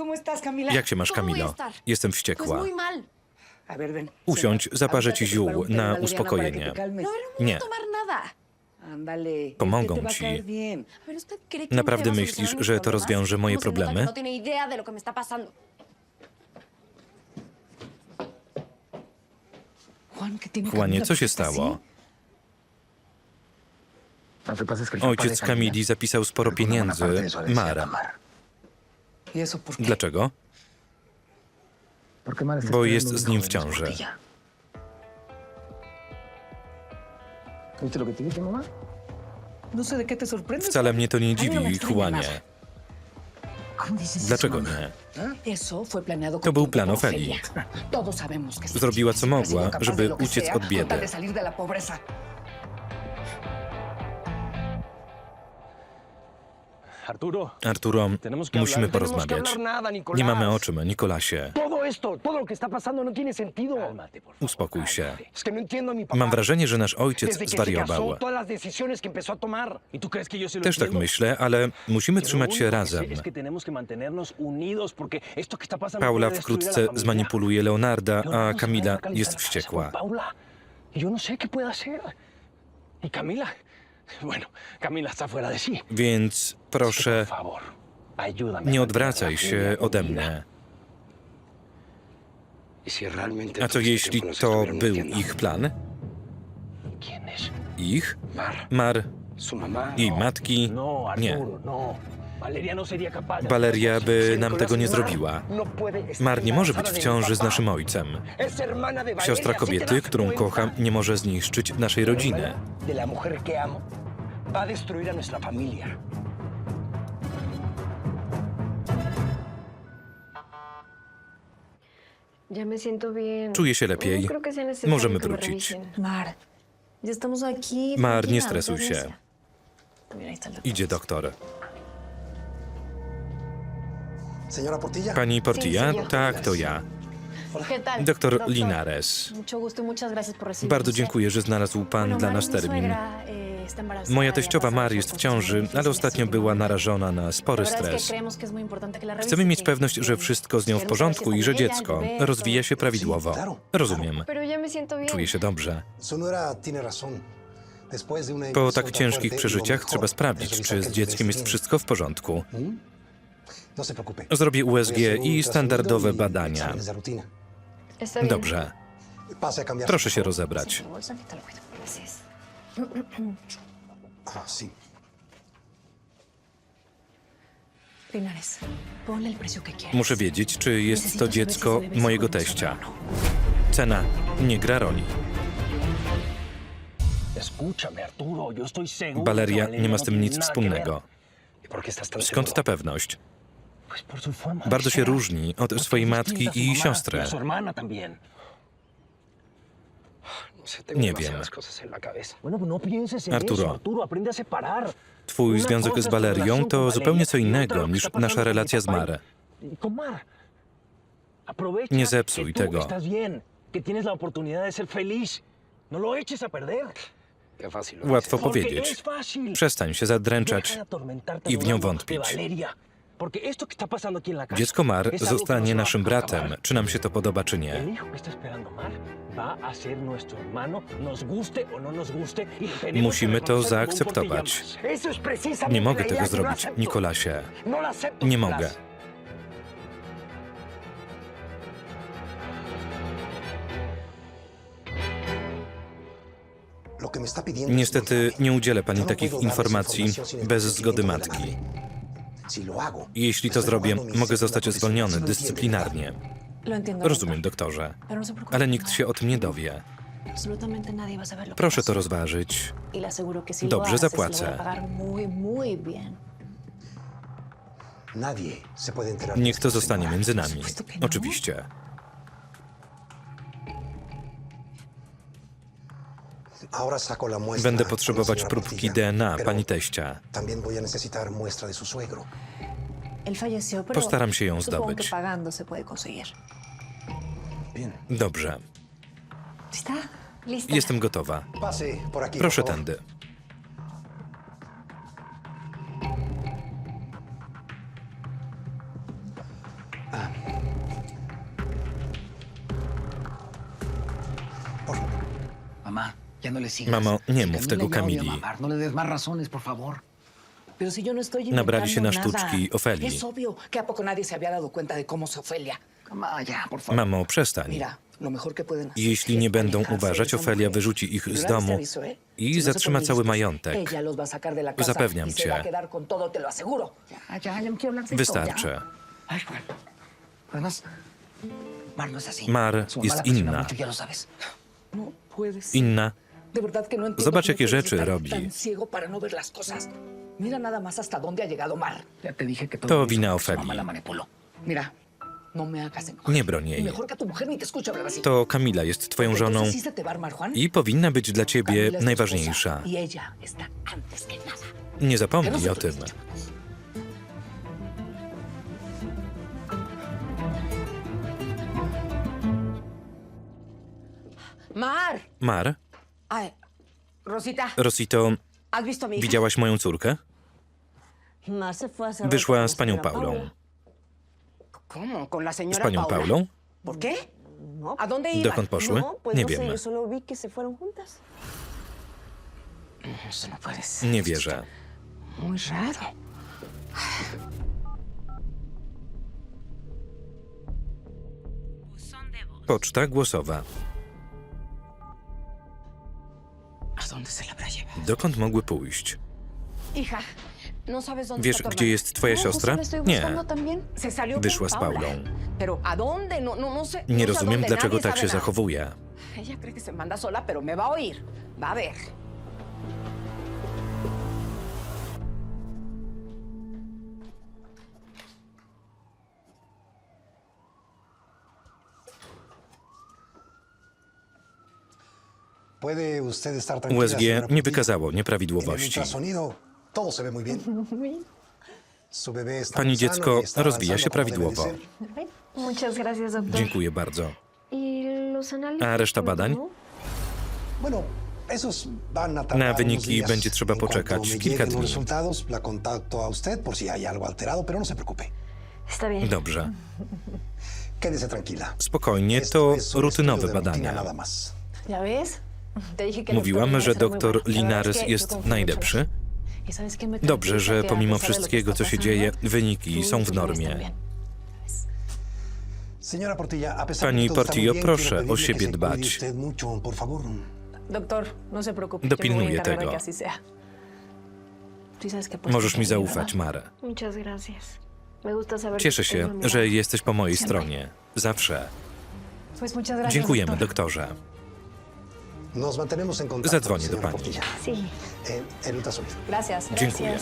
¿Cómo estás, Camila? Jak się masz, ¿Cómo voy a Kamilo? Jestem wściekła. Usiądź, zaparzę ci ziół na uspokojenie. No, no Nie. Pomogą ci. Naprawdę myślisz, że to rozwiąże moje ¿Cómo se nota problemy? No tiene idea de lo que me está pasando. Juan, ¿qué tiene Juanie, co ¿Por się stało? Ojciec Kamili zapisał sporo pieniędzy parte Dlaczego? Bo jest z nim w ciąży. No. Wcale mnie to nie no dziwi, Juanie. nada. ¿Cómo dices eso, Dlaczego nie? Planeado To był plan por Ofeli. Ofelia. Todos sabemos que esta Zrobiła, co mogła, żeby uciec od biedy. Arturo, musimy porozmawiać. Nie mamy o czym, Nikolasie. No. Uspokój się. No. Mam wrażenie, że nasz ojciec zwariował. ¿Y Też tak myślę, ale musimy trzymać się razem. Paula wkrótce zmanipuluje Leonarda, a Kamila jest wściekła. yo no sé qué puede hacer. ¿Y Camila? Więc proszę, nie odwracaj się ode mnie. ¿Y A co jeśli to był ich plan? Ich? Mar, jej matki? No, Nie. Valeria no by nam tego nie zrobiła. No Mar nie może być w ciąży z naszym ojcem. Siostra ¿sí te kobiety, którą kocham, nie może zniszczyć naszej rodziny. Czuję się lepiej. No Możemy wrócić. Mar, nie stresuj się. Idzie doktor. Pani Portilla? Tak, to ja. Doktor Linares. Y. Bardzo dziękuję, że znalazł pan dla nas mi termin. eh, Moja y teściowa pasado Mar por jest w ciąży, ale ostatnio była narażona na spory stres. Chcemy mieć pewność, że wszystko z nią w porządku i że dziecko rozwija się prawidłowo. Rozumiem. Czuję się dobrze. Po tak ciężkich lo przeżyciach trzeba sprawdzić, czy z dzieckiem jest wszystko w porządku. No. Zrobię a USG i standardowe badania. Dobrze. Proszę się rozebrać. Muszę wiedzieć, czy jest to dziecko mojego teścia. no. Cena nie gra roli. Valeria nie ma z tym tiene nic wspólnego. Skąd ta pewność? Bardzo się różni od swojej matki i siostry. No Nie wiem. no Arturo. Twój związek z relación to zupełnie co y innego niż nasza relacja z papá y- Nie zepsuj tego. que tienes la oportunidad de ser feliz. No lo eches a perder. Łatwo powiedzieć. fácil. Przestań się zadręczać i w nią wątpić. Dziecko Mar no zostanie naszym bratem, czy nam się to podoba, czy nie. no y Musimy to zaakceptować. Nie mogę tego no zrobić. Nikolasie. No. Nie mogę. Niestety nie udzielę pani takich informacji bez zgody matki. Jeśli to zrobię, mogę zostać zwolniony ¿Sí lo entiende, dyscyplinarnie. Rozumiem, doktorze. No. Ale nikt się o tym nie dowie. Proszę to rozważyć. Y Dobrze, zapłacę. Niech to zostanie między nami. Oczywiście. Będę potrzebować próbki DNA pani teścia. Postaram się ją zdobyć. Dobrze. Jestem gotowa. Proszę tędy. Dado cuenta de cómo es Ofelia. Cama, ya, por favor. Mamo, przestań. Mira, lo mejor que pueden hacer Jeśli nie będą uważać, Ofelia wyrzuci ich z domu ¿eh? i no zatrzyma cały majątek. Zapewniam y cię. no Wystarczy. Mar no jest inna. No. Inna. No Zobacz, jakie rzeczy robi. No To wina porque su Ofeli. mamá la manipuló. Mira, no me hagas enojar. Nie broń Y jej. To Kamila jest twoją żoną i powinna być dla ciebie najważniejsza. Y. Nie no zapomnij se o tym. Mar. Mar, Rosita, Rosito, ¿has visto a mi hija? widziałaś moją córkę? Fue a hacer Wyszła con z la panią señora Paulą. Paula. ¿Cómo? ¿Con la señora Z panią Paula? Paulą? ¿Por qué? No, ¿A dónde iban? Dokąd poszły? no, pues Nie no sé, wiem. yo solo vi que se fueron juntas. Eso no puede ser. Nie wierzę. Muy raro. Poczta głosowa. Dokąd mogły pójść? ¿no Wiesz, gdzie jest twoja No, siostra? estoy Nie. Wyszła z. Paulą. No, no, no. Nie no rozumiem, dlaczego tak się zachowuje. USG nie wykazało nieprawidłowości. Pani dziecko y está rozwija się prawidłowo. Dziękuję bardzo. ¿Y? A reszta badań? Na wyniki będzie trzeba poczekać kilka dni. no. Dobrze. Spokojnie, to rutynowe badania. Mówiłam, że doktor Linares jest najlepszy. mucho en él. ¿Y sabes qué me Dobrze, że pomimo wszystkiego, co się dzieje, wyniki są w normie. Pani Portillo, proszę o siebie dbać. no. Dopilnuję tego. Możesz mi zaufać. Mare. Cieszę się, że jesteś po mojej stronie. Zawsze. Dziękujemy, doktorze. Nos mantenemos en contacto, Zadzwonię do pani. Portilla. Sí. Eh, el ultrasonido. Gracias. Dziękuję.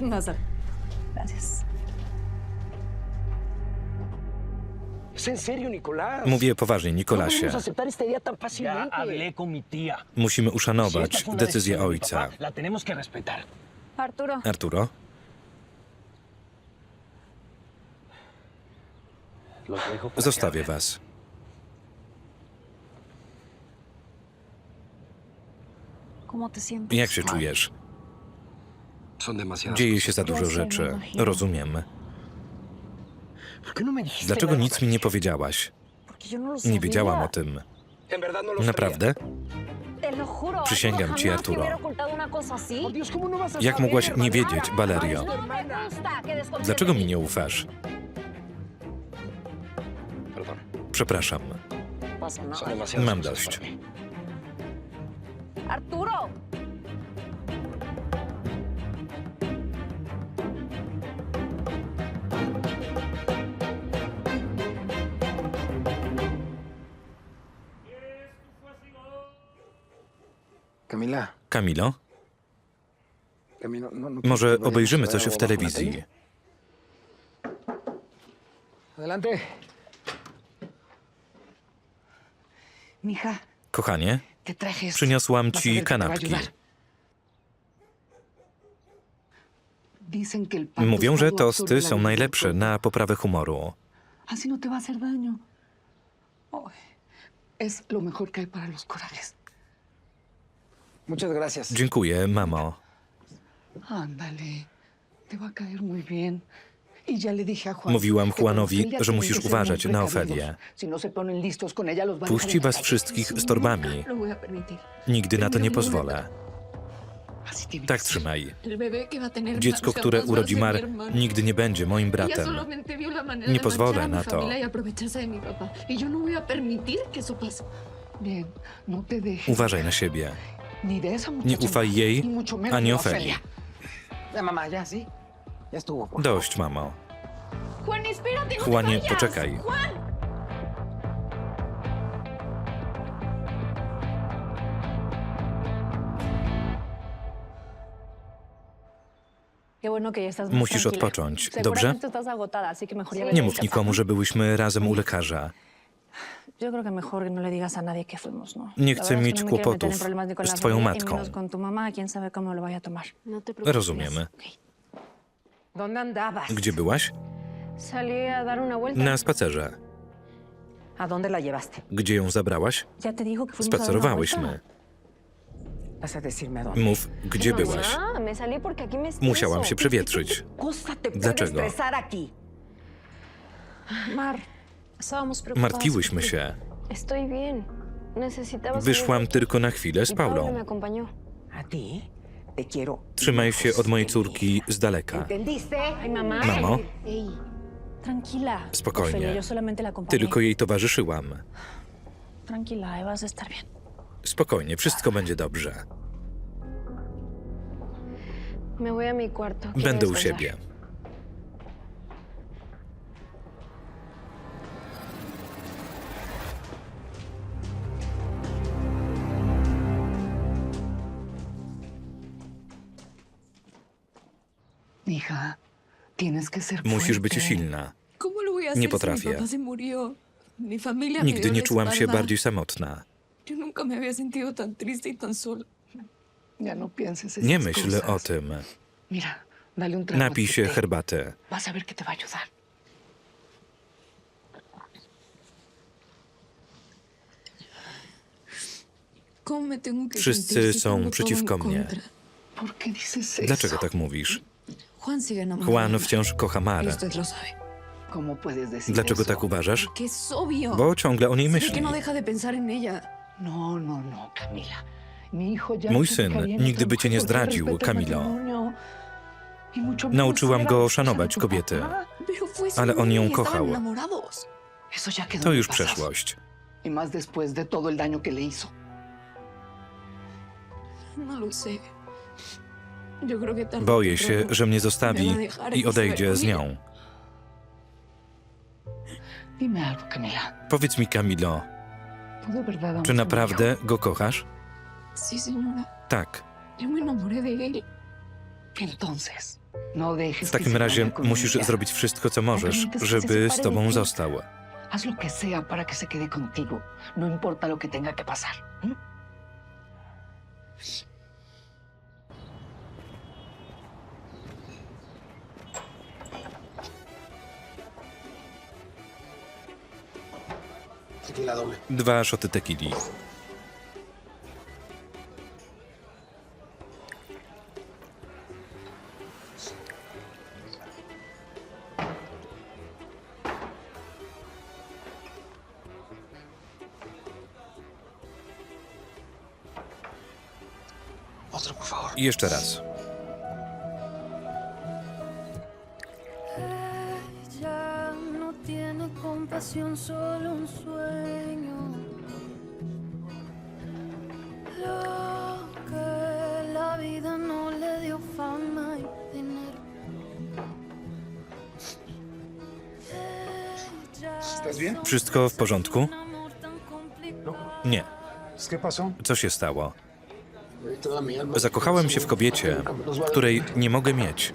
Nazar. Gracias. ¿Es en serio, Nicolás? Mówię poważnie, No Nikolasie. podemos aceptar esta idea tan Ya fácilmente. hablé con mi tía. Musimy Si esta uszanować fue una decyzję decisión de mi ojca. papá, La tenemos que respetar. Arturo, Arturo, Los dejo para zostawię was. ¿cómo te sientes? Jak się czujesz? Dzieje się za dużo rzeczy. Rozumiem. ¿Por qué no dijiste Dlaczego nic mi nie powiedziałaś? No Nie wiedziałam o tym. Naprawdę? Przysięgam ci, Arturo. hubiera ocultado una cosa así. Por Dios, ¿cómo no Jak mogłaś nie wiedzieć, Valerio? Dlaczego mi nie ufasz? Przepraszam. Mam dość. Arturo. Camila, Kamilo, no, no może ¿quieres que obejrzymy coś w telewizji? Mija, Kochanie. Przyniosłam ci kanapki. Mówią, że tosty są vida najlepsze na poprawę humoru. No. Dziękuję, mamo. Ándale, te va a caer muy bien. Mówiłam Juanowi, że musisz uważać na. Ofelię. No Puści was wszystkich z torbami. Permitir. Nigdy na to nie pozwolę. Tak trzymaj. Dziecko, które urodzi Mar, nigdy nie będzie moim bratem. Nie pozwolę na to. y. Y no no. Uważaj na siebie. Nie ufaj jej, ani de Dość, mamo. No Juanie, poczekaj. Musisz odpocząć, dobrze? Nie mów nikomu, że byłyśmy razem u lekarza. No ¿no? Nie chcę mieć kłopotów z twoją matką. Rozumiemy. Gdzie byłaś? Na spacerze. Gdzie ją zabrałaś? Spacerowałyśmy. Mów, gdzie byłaś? Musiałam się przewietrzyć. Dlaczego? Martwiłyśmy się. Wyszłam tylko na chwilę z Paulą. Trzymaj się od mojej córki z daleka. Mamo. Spokojnie. Tylko jej towarzyszyłam. Spokojnie, wszystko będzie dobrze. Będę u siebie. Musisz być silna. ¿Cómo lo voy a hacer Nie potrafię. Nigdy nie czułam się bardziej samotna. Y no Nie myśl o tym. Napij się té. herbaty. Vas a ver que te va a ayudar. ¿Cómo me tengo que Wszyscy są przeciwko mnie. Dlaczego tak mówisz? Juan wciąż kocha Marę. usted lo sabe. ¿Cómo puedes decir Dlaczego tak uważasz? Bo ciągle o niej myśli. no. No, no, Mój syn nigdy by cię nie zdradził, Camilo. Y Nauczyłam go szanować kobiety. Ale on ją y kochał. To już przeszłość. Y más después de todo el daño que le hizo. No lo sé. Boję się, że mnie zostawi i odejdzie z nią. Powiedz mi, Camilo, ¿Tú de verdad amas czy naprawdę go kochasz? Tak. W takim razie musisz zrobić wszystko, co możesz, żeby z tobą został. Haz lo que sea para que se quede contigo. No importa lo que tenga que pasar. Tequila doble. Dwa szoty tequili. Otro, por favor. I jeszcze raz. Wszystko w porządku? Nie. Co się stało? Zakochałem się w kobiecie, której nie mogę mieć.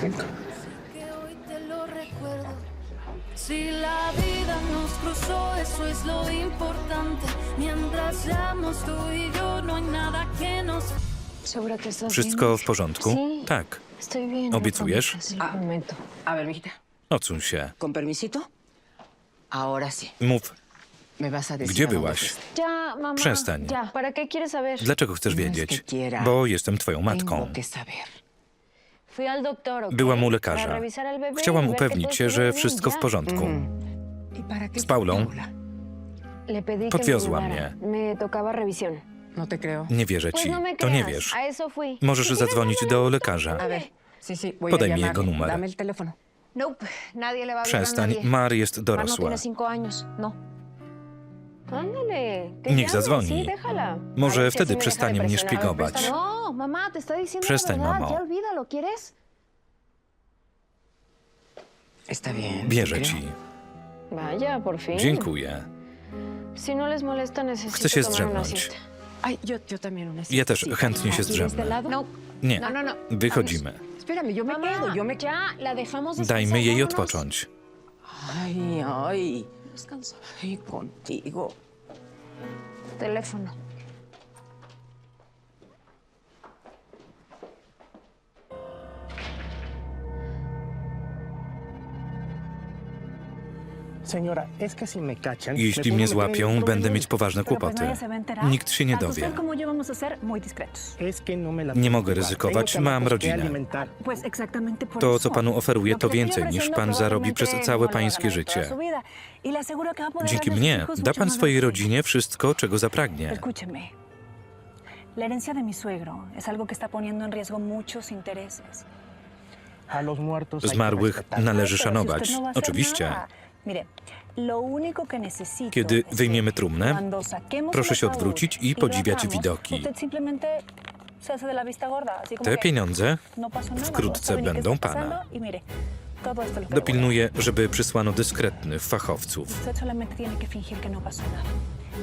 que hoy te lo recuerdo. Si la vida nos cruzó, eso es lo importante. Mientras seamos tú y yo, no hay nada que nos ¿Segura que estás Wszystko w porządku? Tak. ¿Obiecujesz? Odsuń się. ¿Con permisito? Ahora sí. Mów, Me vas a decir. gdzie a dónde byłaś? fuiste. Ya, mamá. Przestań. Ya. ¿Para qué quieres saber? Dlaczego chcesz No es wiedzieć? que quiera. Bo jestem twoją Tengo matką. que saber. Fui al doctor, ¿ok? Byłam u Para lekarza. revisar al bebé y Chciałam ver que upewnić się, estuviera że bien, wszystko w porządku. ¿Y para qué Z Paulą Paula? Le pedí que Podwiozła me ayudara. Me tocaba revisión. No te creo. Nie wierzę Pues ci. no me To nie creas, wiesz. A eso fui. Możesz quieres, zadzwonić do lekarza. A ver, sí, sí, voy Podaj mi llamar. jego numer. Dame el teléfono. Przestań. Mar jest no dorosła. no. Niech zadzwoni. Może wtedy przestanie mnie szpiegować. No, Przestań, mamo. Creo. ci. Dziękuję. Chcę się zdrzemnąć. Ja też chętnie się zdrzemnę. Nie. Wychodzimy. Espérame, yo me Mamá, quedo, yo me quedo. ya la dejamos descansar, Dajmy jej vámonos. odpocząć. Ay, ay. Descansa. Ay, contigo. Teléfono. Jeśli mnie złapią, będę mieć poważne kłopoty. Nikt się nie dowie. no Nie mogę ryzykować, mam que rodzinę. To, co panu oferuję, to więcej niż pan zarobi przez całe pańskie życie. Y Dzięki mnie da pan swojej rodzinie wszystko, czego zapragnie. Escúcheme. La herencia de mi suegro es algo que está poniendo en riesgo muchos intereses. A los muertos hay que Zmarłych należy szanować. no Oczywiście. Kiedy wyjmiemy trumnę, proszę się odwrócić i y podziwiać widoki. Te pieniądze no no wkrótce ni qué będą pana. y Dopilnuję, żeby przysłano dyskretnych fachowców. Usted solamente tiene que fingir que no pasó nada.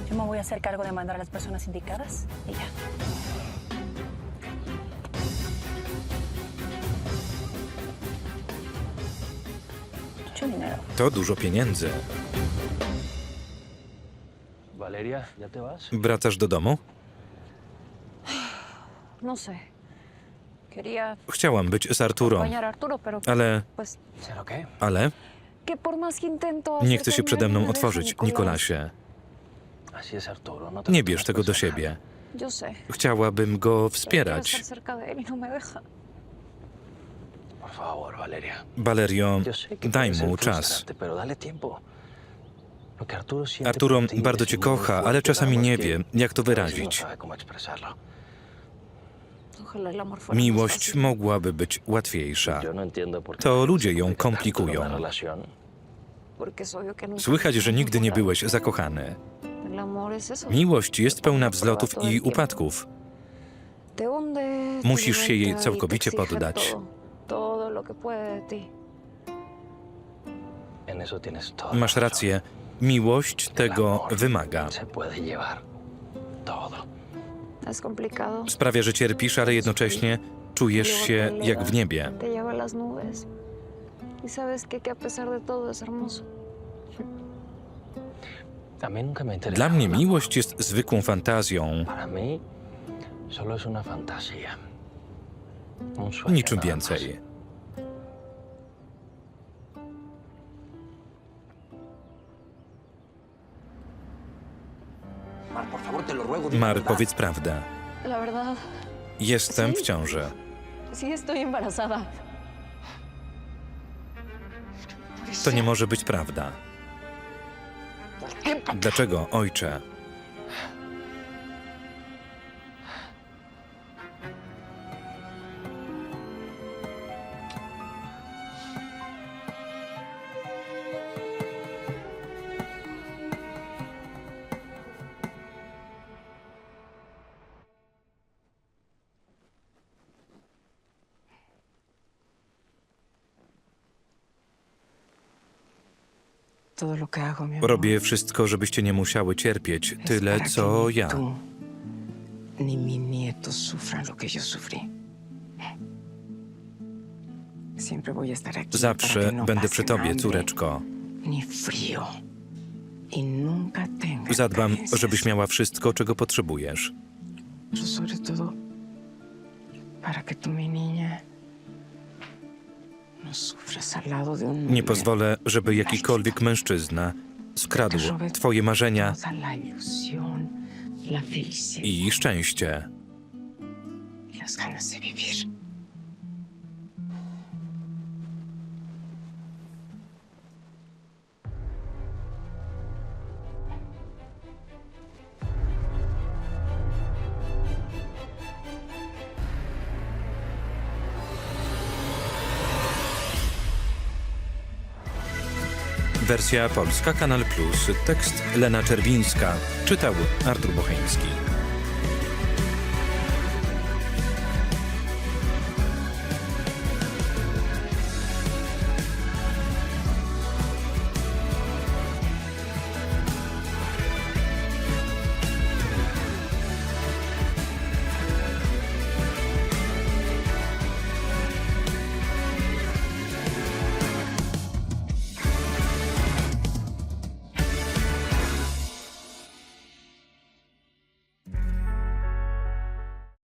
Yo me voy a hacer cargo de mandar a las personas indicadas y ya. To dużo pieniędzy. Valeria, ¿ya te vas? Wracasz do domu? No sé. Quería Chciałam być z Arturą, acompañar a Arturo, pero ale, pues ¿Pero qué? ale que por más que intento nie chce się przede mną otworzyć. Nikolasie. Así es, Arturo. No te Nie bierz tego do siebie. Yo sé. Chciałabym go quiero wspierać. estar cerca de él y no me deja. Por favor, Valeria. Valerio, daj mu czas. Arturo bardzo cię kocha, ale czasami nie wie, jak to no wyrazić. Miłość mogłaby być łatwiejsza. No To ludzie ją komplikują. Słychać, że nigdy nie byłeś zakochany. Miłość jest pełna wzlotów i upadków. Musisz się jej y całkowicie poddać. Lo que puede de ti. En eso tienes toda Masz rację. Miłość tego wymaga. Se puede llevar todo. Es complicado. Sprawia, że cierpisz, ale jednocześnie czujesz się jak w niebie. Te lleva a las nubes. Y sabes que, que a pesar de todo es hermoso. A mí nunca me interesa. Dla mnie miłość jest zwykłą fantazją, Para mí Mar, powiedz prawdę. Jestem w ciąży. To nie może być prawda. Dlaczego, ojcze? Todo lo que hago, mi amor. Robię wszystko, żebyście nie musiały cierpieć es tyle, para que co ni ja. tú Ni mis nietos sufran lo que yo sufrí. Siempre voy a estar aquí para Zawsze que no będę przy pasen tobie, hambre, córeczko. Ni frío. Y nunca tengas Zadbam, carencias. żebyś miała wszystko, czego potrzebujesz. Pero sobre todo, para que tú, mi niña, Nie pozwolę, żeby jakikolwiek mężczyzna skradł twoje marzenia i szczęście. Wersja polska, Kanal Plus. Tekst Lena Czerwińska. Czytał Artur Bocheński.